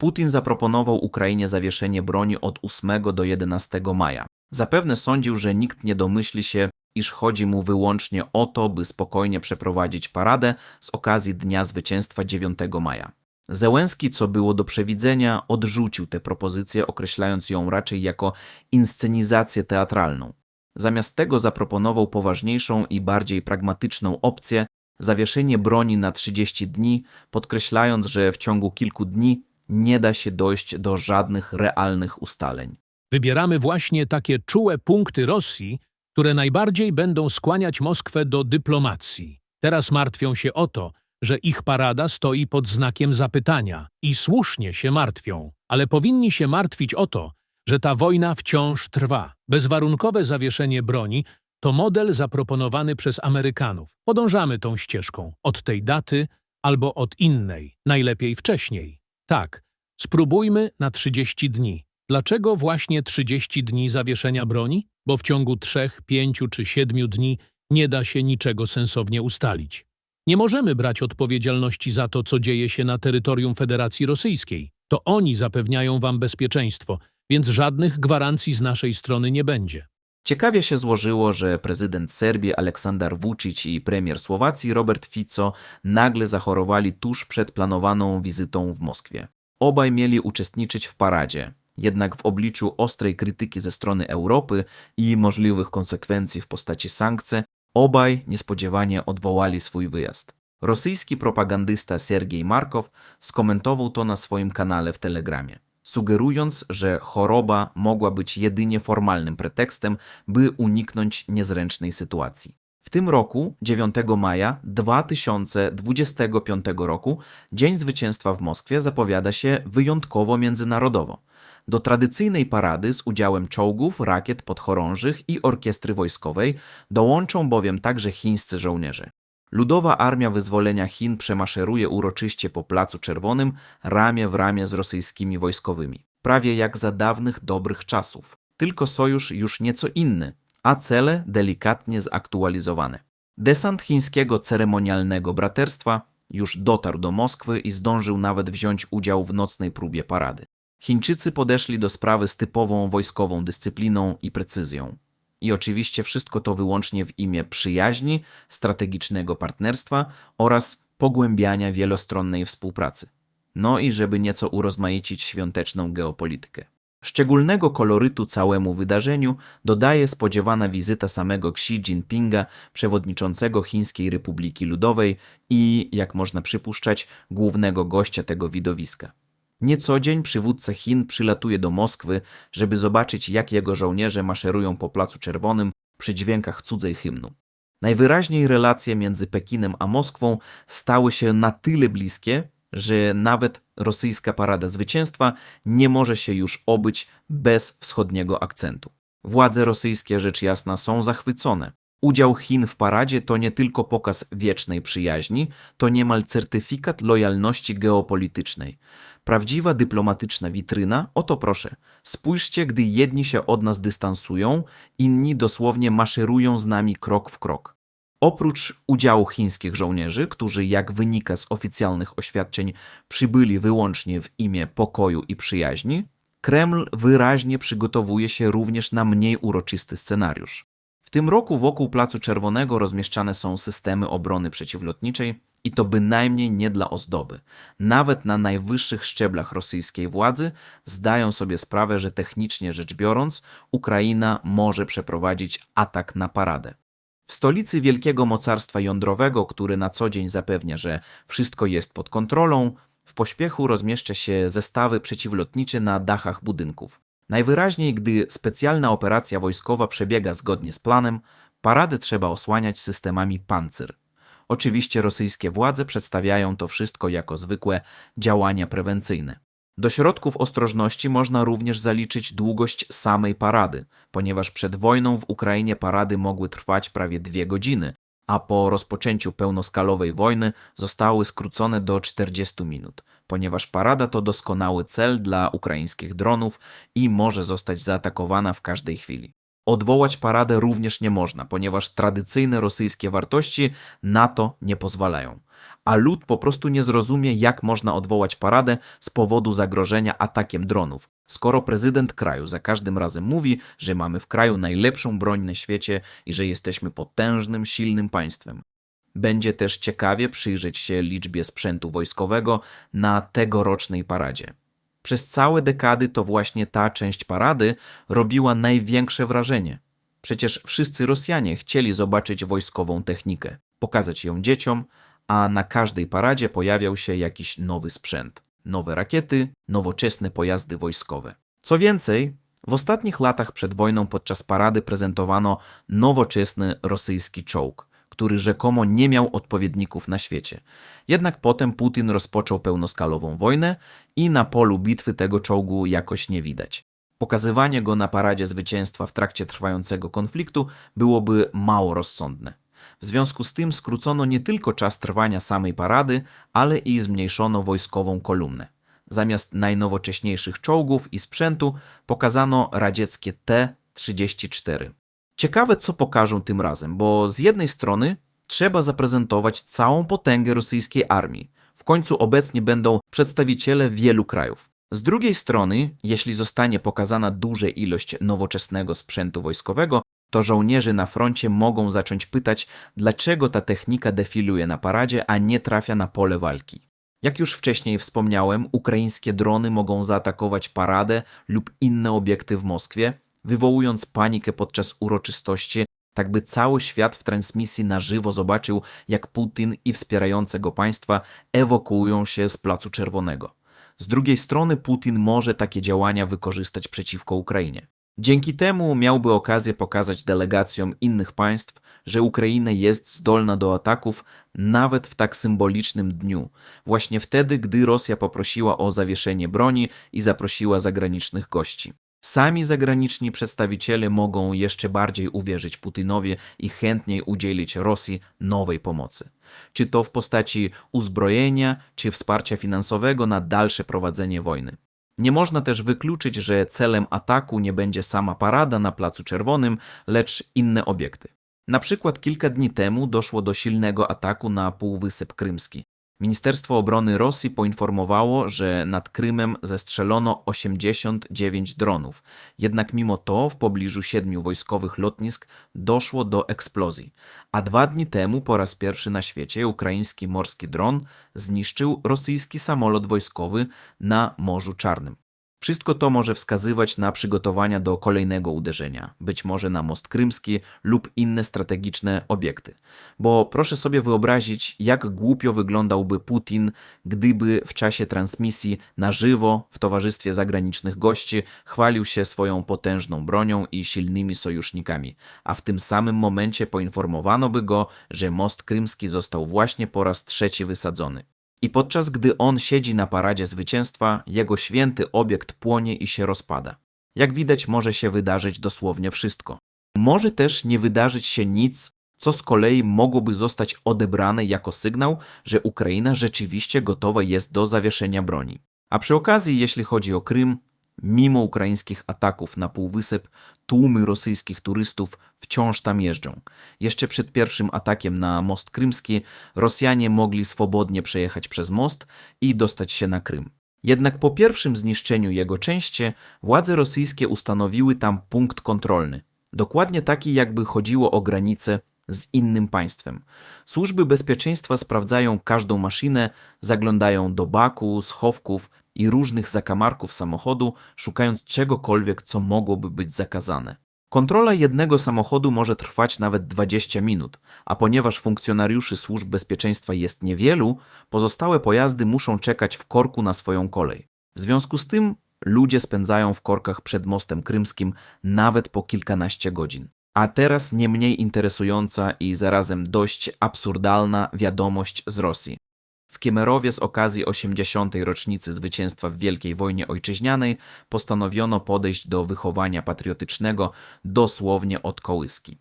Putin zaproponował Ukrainie zawieszenie broni od 8 do 11 maja. Zapewne sądził, że nikt nie domyśli się, iż chodzi mu wyłącznie o to, by spokojnie przeprowadzić paradę z okazji Dnia Zwycięstwa 9 maja. Zełenski, co było do przewidzenia, odrzucił tę propozycję, określając ją raczej jako inscenizację teatralną. Zamiast tego zaproponował poważniejszą i bardziej pragmatyczną opcję zawieszenie broni na 30 dni, podkreślając, że w ciągu kilku dni nie da się dojść do żadnych realnych ustaleń. Wybieramy właśnie takie czułe punkty Rosji, które najbardziej będą skłaniać Moskwę do dyplomacji. Teraz martwią się o to, że ich parada stoi pod znakiem zapytania i słusznie się martwią, ale powinni się martwić o to, że ta wojna wciąż trwa. Bezwarunkowe zawieszenie broni to model zaproponowany przez Amerykanów. Podążamy tą ścieżką od tej daty albo od innej, najlepiej wcześniej. Tak, spróbujmy na 30 dni. Dlaczego właśnie 30 dni zawieszenia broni? Bo w ciągu 3, 5 czy 7 dni nie da się niczego sensownie ustalić. Nie możemy brać odpowiedzialności za to, co dzieje się na terytorium Federacji Rosyjskiej. To oni zapewniają wam bezpieczeństwo, więc żadnych gwarancji z naszej strony nie będzie. Ciekawie się złożyło, że prezydent Serbii Aleksander Vučić i premier Słowacji Robert Fico nagle zachorowali tuż przed planowaną wizytą w Moskwie. Obaj mieli uczestniczyć w paradzie, jednak w obliczu ostrej krytyki ze strony Europy i możliwych konsekwencji w postaci sankcji, obaj niespodziewanie odwołali swój wyjazd. Rosyjski propagandysta Sergiej Markow skomentował to na swoim kanale w Telegramie sugerując, że choroba mogła być jedynie formalnym pretekstem, by uniknąć niezręcznej sytuacji. W tym roku, 9 maja 2025 roku, Dzień Zwycięstwa w Moskwie zapowiada się wyjątkowo międzynarodowo. Do tradycyjnej parady z udziałem czołgów, rakiet podchorążych i orkiestry wojskowej dołączą bowiem także chińscy żołnierze. Ludowa Armia Wyzwolenia Chin przemaszeruje uroczyście po Placu Czerwonym ramię w ramię z rosyjskimi wojskowymi. Prawie jak za dawnych dobrych czasów. Tylko sojusz już nieco inny, a cele delikatnie zaktualizowane. Desant chińskiego ceremonialnego braterstwa już dotarł do Moskwy i zdążył nawet wziąć udział w nocnej próbie parady. Chińczycy podeszli do sprawy z typową wojskową dyscypliną i precyzją. I oczywiście wszystko to wyłącznie w imię przyjaźni, strategicznego partnerstwa oraz pogłębiania wielostronnej współpracy. No i żeby nieco urozmaicić świąteczną geopolitykę. Szczególnego kolorytu całemu wydarzeniu dodaje spodziewana wizyta samego Xi Jinpinga, przewodniczącego Chińskiej Republiki Ludowej i, jak można przypuszczać, głównego gościa tego widowiska. Nie co dzień przywódca Chin przylatuje do Moskwy, żeby zobaczyć, jak jego żołnierze maszerują po Placu Czerwonym przy dźwiękach cudzej hymnu. Najwyraźniej relacje między Pekinem a Moskwą stały się na tyle bliskie, że nawet rosyjska parada zwycięstwa nie może się już obyć bez wschodniego akcentu. Władze rosyjskie rzecz jasna są zachwycone. Udział Chin w paradzie to nie tylko pokaz wiecznej przyjaźni, to niemal certyfikat lojalności geopolitycznej. Prawdziwa dyplomatyczna witryna, oto proszę. Spójrzcie, gdy jedni się od nas dystansują, inni dosłownie maszerują z nami krok w krok. Oprócz udziału chińskich żołnierzy, którzy, jak wynika z oficjalnych oświadczeń, przybyli wyłącznie w imię pokoju i przyjaźni, Kreml wyraźnie przygotowuje się również na mniej uroczysty scenariusz. W tym roku wokół Placu Czerwonego rozmieszczane są systemy obrony przeciwlotniczej i to bynajmniej nie dla ozdoby. Nawet na najwyższych szczeblach rosyjskiej władzy zdają sobie sprawę, że technicznie rzecz biorąc, Ukraina może przeprowadzić atak na paradę. W stolicy wielkiego mocarstwa jądrowego, który na co dzień zapewnia, że wszystko jest pod kontrolą, w pośpiechu rozmieszcza się zestawy przeciwlotnicze na dachach budynków. Najwyraźniej, gdy specjalna operacja wojskowa przebiega zgodnie z planem, paradę trzeba osłaniać systemami pancyr. Oczywiście rosyjskie władze przedstawiają to wszystko jako zwykłe działania prewencyjne. Do środków ostrożności można również zaliczyć długość samej parady, ponieważ przed wojną w Ukrainie parady mogły trwać prawie dwie godziny, a po rozpoczęciu pełnoskalowej wojny zostały skrócone do 40 minut, ponieważ parada to doskonały cel dla ukraińskich dronów i może zostać zaatakowana w każdej chwili. Odwołać paradę również nie można, ponieważ tradycyjne rosyjskie wartości na to nie pozwalają. A lud po prostu nie zrozumie, jak można odwołać paradę z powodu zagrożenia atakiem dronów, skoro prezydent kraju za każdym razem mówi, że mamy w kraju najlepszą broń na świecie i że jesteśmy potężnym, silnym państwem. Będzie też ciekawie przyjrzeć się liczbie sprzętu wojskowego na tegorocznej paradzie. Przez całe dekady to właśnie ta część parady robiła największe wrażenie. Przecież wszyscy Rosjanie chcieli zobaczyć wojskową technikę, pokazać ją dzieciom, a na każdej paradzie pojawiał się jakiś nowy sprzęt. Nowe rakiety, nowoczesne pojazdy wojskowe. Co więcej, w ostatnich latach przed wojną podczas parady prezentowano nowoczesny rosyjski czołg, który rzekomo nie miał odpowiedników na świecie. Jednak potem Putin rozpoczął pełnoskalową wojnę i na polu bitwy tego czołgu jakoś nie widać. Pokazywanie go na paradzie zwycięstwa w trakcie trwającego konfliktu byłoby mało rozsądne. W związku z tym skrócono nie tylko czas trwania samej parady, ale i zmniejszono wojskową kolumnę. Zamiast najnowocześniejszych czołgów i sprzętu pokazano radzieckie T-34. Ciekawe, co pokażą tym razem, bo z jednej strony trzeba zaprezentować całą potęgę rosyjskiej armii. W końcu obecnie będą przedstawiciele wielu krajów. Z drugiej strony, jeśli zostanie pokazana duża ilość nowoczesnego sprzętu wojskowego, to żołnierze na froncie mogą zacząć pytać, dlaczego ta technika defiluje na paradzie, a nie trafia na pole walki. Jak już wcześniej wspomniałem, ukraińskie drony mogą zaatakować paradę lub inne obiekty w Moskwie, wywołując panikę podczas uroczystości, tak by cały świat w transmisji na żywo zobaczył, jak Putin i wspierające go państwa ewakuują się z Placu Czerwonego. Z drugiej strony Putin może takie działania wykorzystać przeciwko Ukrainie. Dzięki temu miałby okazję pokazać delegacjom innych państw, że Ukraina jest zdolna do ataków nawet w tak symbolicznym dniu, właśnie wtedy, gdy Rosja poprosiła o zawieszenie broni i zaprosiła zagranicznych gości. Sami zagraniczni przedstawiciele mogą jeszcze bardziej uwierzyć Putinowi i chętniej udzielić Rosji nowej pomocy. Czy to w postaci uzbrojenia, czy wsparcia finansowego na dalsze prowadzenie wojny. Nie można też wykluczyć, że celem ataku nie będzie sama parada na Placu Czerwonym, lecz inne obiekty. Na przykład kilka dni temu doszło do silnego ataku na Półwysep Krymski. Ministerstwo Obrony Rosji poinformowało, że nad Krymem zestrzelono 89 dronów. Jednak mimo to w pobliżu siedmiu wojskowych lotnisk doszło do eksplozji. A dwa dni temu po raz pierwszy na świecie ukraiński morski dron zniszczył rosyjski samolot wojskowy na Morzu Czarnym. Wszystko to może wskazywać na przygotowania do kolejnego uderzenia, być może na most krymski lub inne strategiczne obiekty. Bo proszę sobie wyobrazić, jak głupio wyglądałby Putin, gdyby w czasie transmisji na żywo w towarzystwie zagranicznych gości chwalił się swoją potężną bronią i silnymi sojusznikami, a w tym samym momencie poinformowano by go, że most krymski został właśnie po raz trzeci wysadzony. I podczas gdy on siedzi na paradzie zwycięstwa, jego święty obiekt płonie i się rozpada. Jak widać, może się wydarzyć dosłownie wszystko. Może też nie wydarzyć się nic, co z kolei mogłoby zostać odebrane jako sygnał, że Ukraina rzeczywiście gotowa jest do zawieszenia broni. A przy okazji, jeśli chodzi o Krym, mimo ukraińskich ataków na Półwysep, tłumy rosyjskich turystów wciąż tam jeżdżą. Jeszcze przed pierwszym atakiem na most krymski Rosjanie mogli swobodnie przejechać przez most i dostać się na Krym. Jednak po pierwszym zniszczeniu jego części władze rosyjskie ustanowiły tam punkt kontrolny. Dokładnie taki, jakby chodziło o granicę z innym państwem. Służby bezpieczeństwa sprawdzają każdą maszynę, zaglądają do baku, schowków i różnych zakamarków samochodu, szukając czegokolwiek, co mogłoby być zakazane. Kontrola jednego samochodu może trwać nawet 20 minut, a ponieważ funkcjonariuszy służb bezpieczeństwa jest niewielu, pozostałe pojazdy muszą czekać w korku na swoją kolej. W związku z tym ludzie spędzają w korkach przed mostem krymskim nawet po kilkanaście godzin. A teraz nie mniej interesująca i zarazem dość absurdalna wiadomość z Rosji. W Kiemerowie z okazji 80. rocznicy zwycięstwa w Wielkiej Wojnie Ojczyźnianej postanowiono podejść do wychowania patriotycznego dosłownie od kołyski.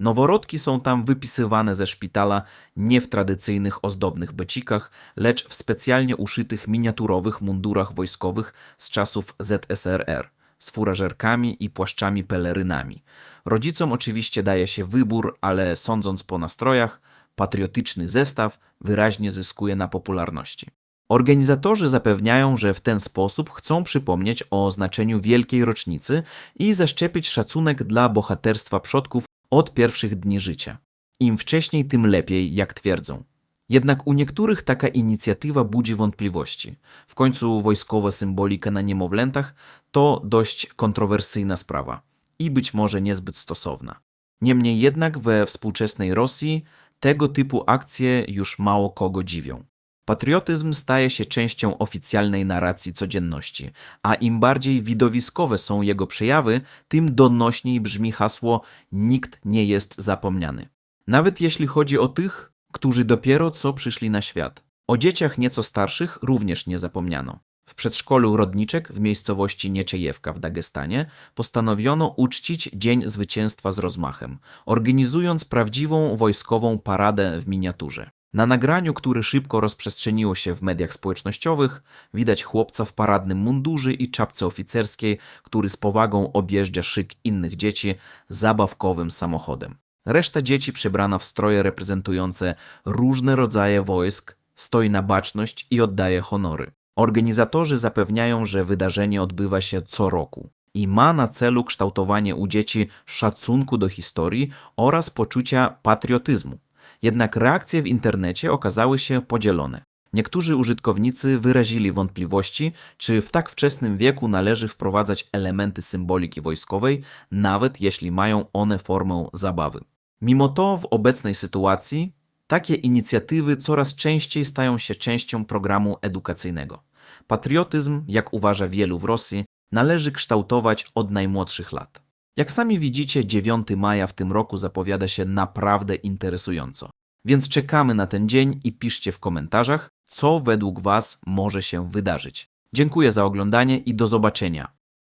Noworodki są tam wypisywane ze szpitala nie w tradycyjnych ozdobnych becikach, lecz w specjalnie uszytych miniaturowych mundurach wojskowych z czasów ZSRR, z furażerkami i płaszczami pelerynami. Rodzicom oczywiście daje się wybór, ale sądząc po nastrojach, patriotyczny zestaw wyraźnie zyskuje na popularności. Organizatorzy zapewniają, że w ten sposób chcą przypomnieć o znaczeniu wielkiej rocznicy i zaszczepić szacunek dla bohaterstwa przodków od pierwszych dni życia. Im wcześniej, tym lepiej, jak twierdzą. Jednak u niektórych taka inicjatywa budzi wątpliwości. W końcu wojskowa symbolika na niemowlętach to dość kontrowersyjna sprawa i być może niezbyt stosowna. Niemniej jednak we współczesnej Rosji tego typu akcje już mało kogo dziwią. Patriotyzm staje się częścią oficjalnej narracji codzienności, a im bardziej widowiskowe są jego przejawy, tym donośniej brzmi hasło nikt nie jest zapomniany. Nawet jeśli chodzi o tych, którzy dopiero co przyszli na świat. O dzieciach nieco starszych również nie zapomniano. W przedszkolu Rodniczek w miejscowości Nieczejewka w Dagestanie postanowiono uczcić Dzień Zwycięstwa z rozmachem, organizując prawdziwą wojskową paradę w miniaturze. Na nagraniu, które szybko rozprzestrzeniło się w mediach społecznościowych, widać chłopca w paradnym mundurze i czapce oficerskiej, który z powagą objeżdża szyk innych dzieci zabawkowym samochodem. Reszta dzieci przebrana w stroje reprezentujące różne rodzaje wojsk stoi na baczność i oddaje honory. Organizatorzy zapewniają, że wydarzenie odbywa się co roku i ma na celu kształtowanie u dzieci szacunku do historii oraz poczucia patriotyzmu. Jednak reakcje w internecie okazały się podzielone. Niektórzy użytkownicy wyrazili wątpliwości, czy w tak wczesnym wieku należy wprowadzać elementy symboliki wojskowej, nawet jeśli mają one formę zabawy. Mimo to w obecnej sytuacji takie inicjatywy coraz częściej stają się częścią programu edukacyjnego. Patriotyzm, jak uważa wielu w Rosji, należy kształtować od najmłodszych lat. Jak sami widzicie, 9 maja w tym roku zapowiada się naprawdę interesująco. Więc czekamy na ten dzień i piszcie w komentarzach, co według Was może się wydarzyć. Dziękuję za oglądanie i do zobaczenia.